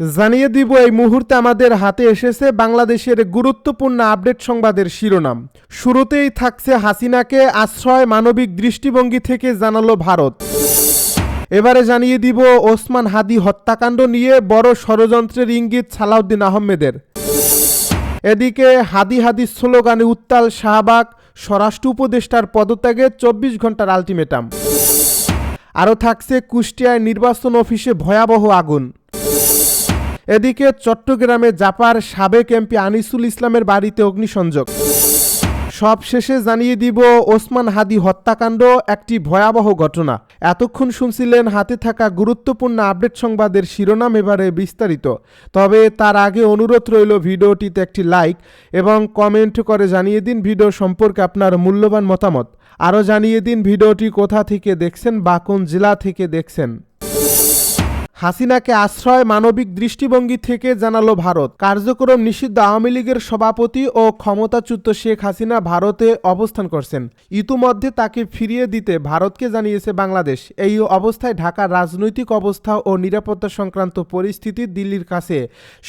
জানিয়ে দিব এই মুহূর্তে আমাদের হাতে এসেছে বাংলাদেশের গুরুত্বপূর্ণ আপডেট সংবাদের শিরোনাম। শুরুতেই থাকছে হাসিনাকে আশ্রয় মানবিক দৃষ্টিভঙ্গি থেকে জানালো ভারত। এবারে জানিয়ে দিব ওসমান হাদি হত্যাকাণ্ড নিয়ে বড় ষড়যন্ত্রের ইঙ্গিত সালাউদ্দিন আহমেদের। এদিকে হাদি হাদি স্লোগানে উত্তাল শাহবাগ, স্বরাষ্ট্র উপদেষ্টার পদত্যাগে চব্বিশ ঘণ্টার আলটিমেটাম। আরও থাকছে কুষ্টিয়ায় নির্বাচন অফিসে ভয়াবহ আগুন। এদিকে চট্টগ্রামে জাপার সাবেক এমপি আনিসুল ইসলামের বাড়িতে অগ্নিসংযোগ। সব শেষে জানিয়ে দিব, ওসমান হাদি হত্যাকাণ্ড একটি ভয়াবহ ঘটনা। এতক্ষণ শুনছিলেন হাতে থাকা গুরুত্বপূর্ণ আপডেট সংবাদের শিরোনাম এবারে বিস্তারিত। তবে তার আগে অনুরোধ রইল ভিডিওটিতে একটি লাইক এবং কমেন্ট করে জানিয়ে দিন ভিডিও সম্পর্কে আপনার মূল্যবান মতামত। আরও জানিয়ে দিন ভিডিওটি কোথা থেকে দেখছেন বা কোন জেলা থেকে দেখছেন। হাসিনাকে আশ্রয় মানবিক দৃষ্টিভঙ্গি থেকে জানালো ভারত। কার্যক্রম নিষিদ্ধ আওয়ামী লীগের সভাপতি ও ক্ষমতাচ্যুত শেখ হাসিনা ভারতে অবস্থান করছেন। ইতিমধ্যে তাকে ফিরিয়ে দিতে ভারতকে জানিয়েছে বাংলাদেশ। এই অবস্থায় ঢাকার রাজনৈতিক অবস্থা ও নিরাপত্তা সংক্রান্ত পরিস্থিতি দিল্লির কাছে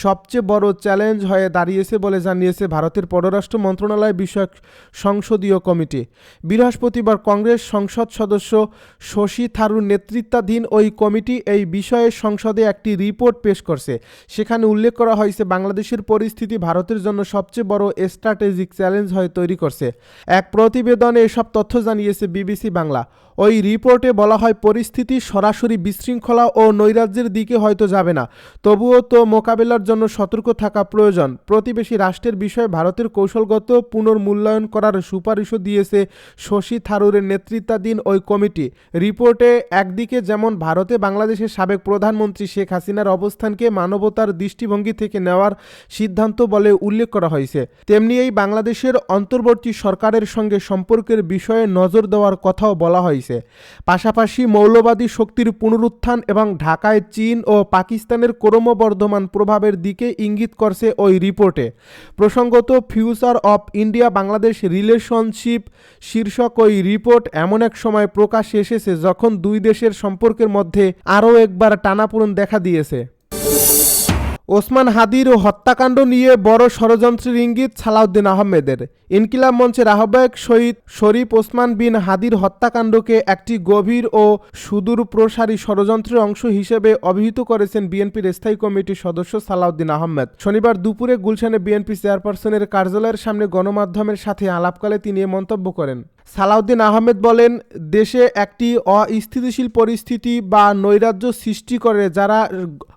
সবচেয়ে বড় চ্যালেঞ্জ হয়ে দাঁড়িয়েছে বলে জানিয়েছে ভারতের পররাষ্ট্র মন্ত্রণালয় বিষয়ক সংসদীয় কমিটি। বৃহস্পতিবার কংগ্রেস সংসদ সদস্য শশী থারুর নেতৃত্বাধীন ওই কমিটি এই বিষয়ে সংসদে একটি রিপোর্ট পেশ করছে। সেখানে উল্লেখ করা হয়েছে, বাংলাদেশের পরিস্থিতি ভারতের জন্য সবচেয়ে বড় স্ট্র্যাটেজিক চ্যালেঞ্জ হয়ে তৈরি করছে। এক প্রতিবেদনে এসব তথ্য জানিয়েছে বিবিসি বাংলা। ওই রিপোর্টে বলা হয়, পরিস্থিতি সরাসরি বিশৃঙ্খলা ও নৈরাজ্যের দিকে হয়তো যাবে না। তবুও তো মোকাবেলার জন্য সতর্ক থাকা প্রয়োজন। প্রতিবেশী রাষ্ট্রের বিষয়ে ভারতের কৌশলগত পুনর্মূল্যায়ন করার সুপারিশও দিয়েছে শশী থারুরের নেতৃত্বাধীন ওই কমিটি। রিপোর্টে একদিকে যেমন ভারতে বাংলাদেশের সাবেক প্রধানমন্ত্রী শেখ হাসিনার অবস্থানকে মানবতার দৃষ্টিভঙ্গি থেকে নেওয়ার সিদ্ধান্ত বলে উল্লেখ করা হয়েছে, তেমনি এই বাংলাদেশের অন্তর্বর্তী সরকারের সঙ্গে সম্পর্কের বিষয়ে নজর দেওয়ার কথাও বলা হয়েছে পাশাপাশি মৌলবাদী শক্তির পুনরুত্থান এবং ঢাকায় চীন ও পাকিস্তানের ক্রমবর্ধমান প্রভাবের দিকে ইঙ্গিত করছে ওই রিপোর্টে। প্রসঙ্গত future of India Bangladesh relationship শীর্ষক ওই রিপোর্ট এমন এক সময় প্রকাশ এসেছে যখন দুই দেশের সম্পর্কের মধ্যে আরও একবার টানাপোড়েন দেখা দিয়েছে। ওসমান হাদির ও হত্যাকাণ্ড নিয়ে বড় ষড়যন্ত্রের ইঙ্গিত সালাউদ্দিন আহমেদের। ইনকিলাব মঞ্চের আহ্বায়ক শহীদ শরীফ ওসমান বিন হাদির হত্যাকাণ্ডকে একটি গভীর ও সুদূর প্রসারী ষড়যন্ত্রের অংশ হিসেবে অভিহিত করেছেন বিএনপির স্থায়ী কমিটির সদস্য সালাউদ্দিন আহমেদ। শনিবার দুপুরে গুলশানে বিএনপি চেয়ারপারসনের কার্যালয়ের সামনে গণমাধ্যমের সাথে আলাপকালে তিনি এ মন্তব্য করেন। সালাউদ্দিন আহমেদ বলেন, দেশে একটি অস্থিতিশীল পরিস্থিতি বা নৈরাজ্য সৃষ্টি করে যারা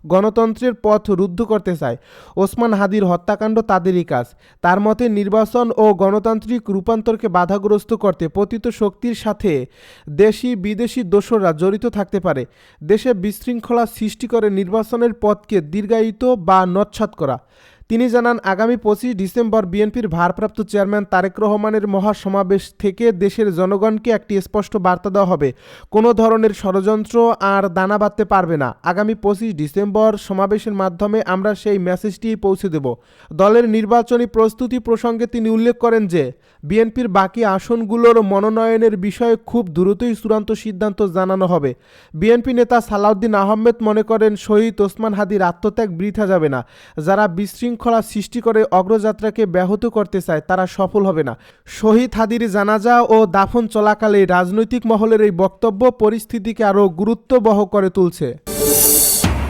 গণতন্ত্রের পথ রুদ্ধ করতে চায়। ওসমান হাদির হত্যাকাণ্ড তাদেরই কাজ। তার মতে, নির্বাচন ও গণতান্ত্রিক রূপান্তরকে বাধাগ্রস্ত করতে পতিত শক্তির সাথে দেশি বিদেশি দোসররা জড়িত থাকতে পারে। দেশে বিশৃঙ্খলা সৃষ্টি করে নির্বাচনের পথকে দীর্ঘায়িত বা নচ্ছাত করা। তিনি জানান, আগামী পঁচিশ ডিসেম্বর বিএনপির ভারপ্রাপ্ত চেয়ারম্যান তারেক রহমানের মহাসমাবেশ থেকে দেশের জনগণকে একটি স্পষ্ট বার্তা দেওয়া হবে। কোনো ধরনের ষড়যন্ত্র আর দানা বাঁধতে পারবে না। আগামী পঁচিশ ডিসেম্বর সমাবেশের মাধ্যমে আমরা সেই মেসেজটি পৌঁছে দেব। দলের নির্বাচনী প্রস্তুতি প্রসঙ্গে তিনি উল্লেখ করেন যে, বিএনপির বাকি আসনগুলোর মনোনয়নের বিষয়ে খুব দ্রুতই চূড়ান্ত সিদ্ধান্ত জানানো হবে। বিএনপি নেতা সালাউদ্দিন আহমেদ মনে করেন, শহীদ ওসমান হাদির আত্মত্যাগ বৃথা যাবে না। যারা বিশৃঙ্খলা সৃষ্টি করে অগ্রযাত্রাকে ব্যাহত করতে চায়, তারা সফল হবে না। শহীদ হাদির জানাজা ও দাফন চলাকালে রাজনৈতিক মহলের এই বক্তব্য পরিস্থিতিকে আরও গুরুত্ববহ করে তুলছে।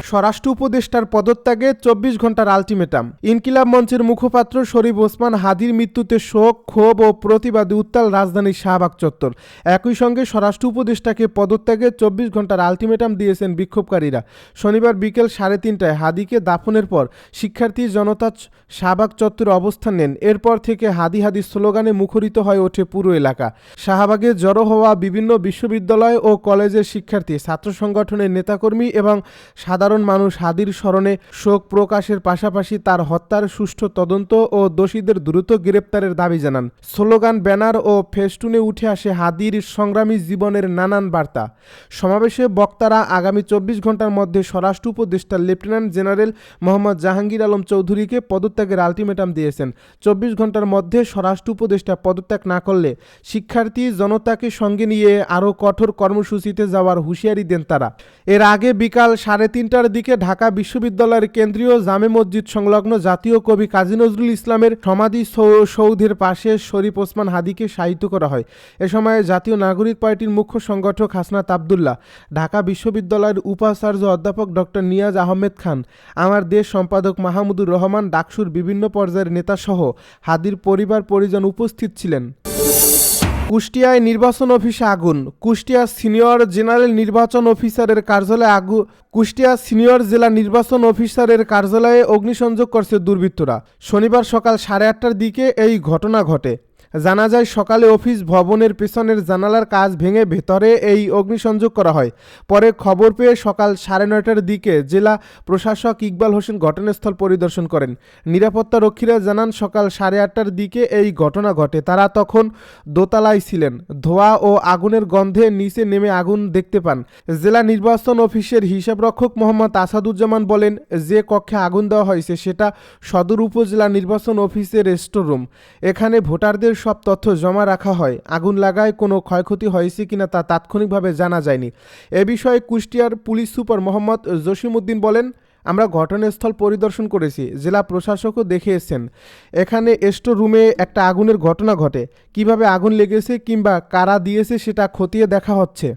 স্বরাষ্ট্র উপদেষ্টার পদত্যাগে চব্বিশ ঘণ্টার আলটিমেটাম। ইনকিলাব মঞ্চের মুখপাত্র শরীফ ওসমান হাদির মৃত্যুতে শোক, ক্ষোভ ও প্রতিবাদী উত্তাল রাজধানীর শাহবাগ চত্বর। একই সঙ্গে স্বরাষ্ট্র উপদেষ্টাকে পদত্যাগে চব্বিশ ঘণ্টার আলটিমেটাম দিয়েছেন বিক্ষোভকারীরা। শনিবার বিকেল সাড়ে তিনটায় হাদিকে দাফনের পর শিক্ষার্থী জনতা শাহবাগ চত্বরে অবস্থান নেন। এরপর থেকে হাদি হাদি স্লোগানে মুখরিত হয়ে ওঠে পুরো এলাকা। শাহবাগে জড়ো হওয়া বিভিন্ন বিশ্ববিদ্যালয় ও কলেজের শিক্ষার্থী, ছাত্র সংগঠনের নেতাকর্মী এবং সাধারণ মানুষ হাদির স্মরণে শোক প্রকাশের পাশাপাশি তার হত্যার সুষ্ঠু তদন্ত ও দোষীদের দ্রুত গ্রেপ্তারের দাবি জানান। স্লোগান, ব্যানার ও ফেস্টুনে উঠে আসে হাদির সংগ্রামী জীবনের নানান বার্তা। সমাবেশে বক্তারা আগামী চব্বিশ ঘণ্টার মধ্যে স্বরাষ্ট্র উপদেষ্টা, লেফটেন্যান্ট জেনারেল মোহাম্মদ জাহাঙ্গীর আলম চৌধুরীকে পদত্যাগের আলটিমেটাম দিয়েছেন। চব্বিশ ঘণ্টার মধ্যে স্বরাষ্ট্র উপদেষ্টা পদত্যাগ না করলে শিক্ষার্থী জনতাকে সঙ্গে নিয়ে আরও কঠোর কর্মসূচিতে যাওয়ার হুঁশিয়ারি দেন তারা। এর আগে বিকাল সাড়ে তিনটার তিনটার দিকে ঢাকা বিশ্ববিদ্যালয়ের কেন্দ্রীয় জামে মসজিদ সংলগ্ন জাতীয় কবি কাজী নজরুল ইসলামের সমাধি সৌধের পাশে শরীফ ওসমান হাদিকে শায়িত করা হয়। এ সময় জাতীয় নাগরিক পার্টির মুখ্য সংগঠক হাসনাত আবদুল্লাহ, ঢাকা বিশ্ববিদ্যালয়ের উপাচার্য অধ্যাপক ডক্টর নিয়াজ আহমেদ খান, আমার দেশ সম্পাদক মাহমুদুর রহমান, ডাকসুর বিভিন্ন পর্যায়ের নেতাসহ হাদির পরিবার পরিজন উপস্থিত ছিলেন। কুষ্টিয়ায় নির্বাচন অফিসে আগুন। কুষ্টিয়া সিনিয়র জেনারেল নির্বাচন অফিসারের কার্যালয়ে আগু কুষ্টিয়া সিনিয়র জেলা নির্বাচন অফিসারের কার্যালয়ে অগ্নিসংযোগ করছে দুর্বৃত্তরা। শনিবার সকাল সাড়ে আটটার দিকে এই ঘটনা ঘটে। জানা যায় সকালে অফিস ভবনের পেছনের জানালার কাজ ভেঙে ভেতরে এই অগ্নিসংযোগ করা হয়। পরে খবর পেয়ে সকাল সাড়ে নয়টার দিকে জেলা প্রশাসক ইকবাল হোসেন ঘটনাস্থল পরিদর্শন করেন। নিরাপত্তা রক্ষীরা জানান, সকাল সাড়ে আটটার দিকে এই ঘটনা ঘটে। তারা তখন দোতলায় ছিলেন। ধোয়া ও আগুনের গন্ধে নিচে নেমে আগুন দেখতে পান। জেলা নির্বাচন অফিসের হিসাবরক্ষক মোহাম্মদ আসাদুজ্জামান বলেন, যে কক্ষে আগুন দেওয়া হয়েছে, সেটা সদর উপজেলা নির্বাচন অফিসের স্টোর রুম। এখানে ভোটারদের সব তথ্য জমা রাখা হয়। আগুন লাগায় কোনো ক্ষয়ক্ষতি হয়েছে কিনা তা তাৎক্ষণিকভাবে জানা যায়নি। এ বিষয়ে কুষ্টিয়ার পুলিশ সুপার মোহাম্মদ জসিমউদ্দিন বলেন, আমরা ঘটনাস্থল পরিদর্শন করেছি। জেলা প্রশাসকও দেখে এসছেন এখানে এস্টো রুমে একটা আগুনের ঘটনা ঘটে। কীভাবে আগুন লেগেছে কিংবা কারা দিয়েছে সেটা খতিয়ে দেখা হচ্ছে।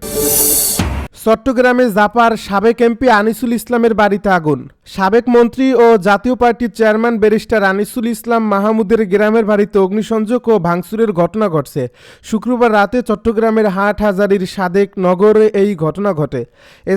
চট্টগ্রামে জাপার সাবেক এমপি আনিসুল ইসলামের বাড়িতে আগুন। সাবেক মন্ত্রী ও জাতীয় পার্টির চেয়ারম্যান ব্যারিস্টার আনিসুল ইসলাম মাহমুদের গ্রামের বাড়িতে অগ্নিসংযোগ ও ভাঙচুরের ঘটনা ঘটছে। শুক্রবার রাতে চট্টগ্রামের হাট হাজারির সাদেক নগরে এই ঘটনা ঘটে।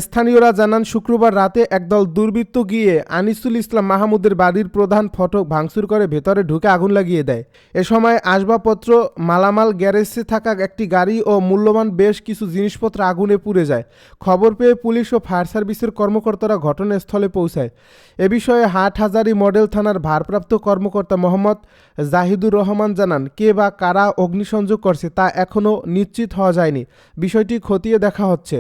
স্থানীয়রা জানান, শুক্রবার রাতে একদল দুর্বৃত্ত গিয়ে আনিসুল ইসলাম মাহমুদের বাড়ির প্রধান ফটক ভাঙচুর করে ভেতরে ঢুকে আগুন লাগিয়ে দেয়। এ সময় আসবাবপত্র, মালামাল, গ্যারেজে থাকা একটি গাড়ি ও মূল্যবান বেশ কিছু জিনিসপত্র আগুনে পুড়ে যায়। খবর পেয়ে পুলিশ ও ফায়ার সার্ভিসের কর্মকর্তারা ঘটনাস্থলে পৌঁছায়। এ বিষয়ে হাটহাজারী মডেল থানার ভারপ্রাপ্ত কর্মকর্তা মোহাম্মদ জাহিদুর রহমান জানান, কে বা কারা অগ্নিসংযোগ করছে তা এখনও নিশ্চিত হওয়া যায়নি। বিষয়টি খতিয়ে দেখা হচ্ছে।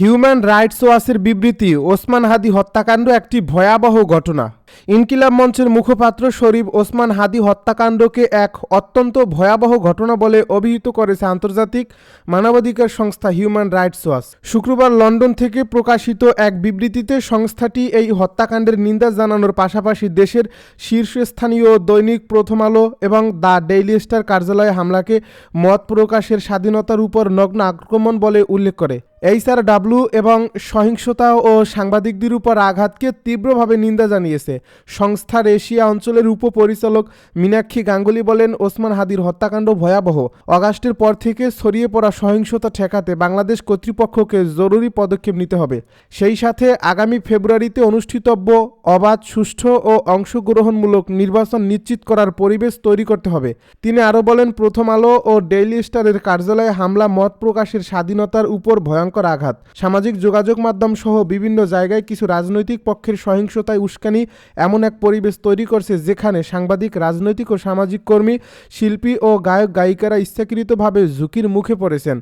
হিউম্যান রাইটস ওয়াচের বিবৃতি, ওসমান হাদি হত্যাকাণ্ড একটি ভয়াবহ ঘটনা। ইনকিলাব মঞ্চের মুখপাত্র শরীফ ওসমান হাদি হত্যাকাণ্ডকে এক অত্যন্ত ভয়াবহ ঘটনা বলে অভিহিত করেছে আন্তর্জাতিক মানবাধিকার সংস্থা হিউম্যান রাইটস ওয়াচ। শুক্রবার লন্ডন থেকে প্রকাশিত এক বিবৃতিতে সংস্থাটি এই হত্যাকাণ্ডের নিন্দা জানানোর পাশাপাশি দেশের শীর্ষস্থানীয় দৈনিক প্রথম আলো এবং দ্য ডেইলি স্টার কার্যালয়ে হামলাকে মত প্রকাশের স্বাধীনতার উপর নগ্ন আক্রমণ বলে উল্লেখ করে। এইচআর ডাব্লু এবং সহিংসতা ও সাংবাদিকদের উপর আঘাতকে তীব্রভাবে নিন্দা জানিয়েছে। সংস্থার এশিয়া অঞ্চলের উপপরিচালক মীনাক্ষী গাঙ্গুলি বলেন, ওসমান হাদির হত্যাকাণ্ড ভয়াবহ। অগাস্টের পর থেকে ছড়িয়ে পড়া সহিংসতা ঠেকাতে বাংলাদেশ কর্তৃপক্ষকে জরুরি পদক্ষেপ নিতে হবে। সেই সাথে আগামী ফেব্রুয়ারিতে অনুষ্ঠিতব্য অবাধ, সুষ্ঠু ও অংশগ্রহণমূলক নির্বাচন নিশ্চিত করার পরিবেশ তৈরি করতে হবে। তিনি আরও বলেন, প্রথম আলো ও ডেইলি স্টারের কার্যালয়ে হামলা, মত প্রকাশের স্বাধীনতার উপর ভয়ঙ্কর আঘাত। সামাজিক যোগাযোগ মাধ্যম সহ বিভিন্ন জায়গায় কিছু রাজনৈতিক পক্ষের সহিংসতায় উস্কানি এমন এক পরিবেশ তৈরি করছে যেখানে সাংবাদিক, রাজনৈতিক ও সামাজিক কর্মী, শিল্পী ও গায়ক গায়িকারা ইচ্ছাকৃতভাবে ঝুঁকির মুখে পড়েছেন।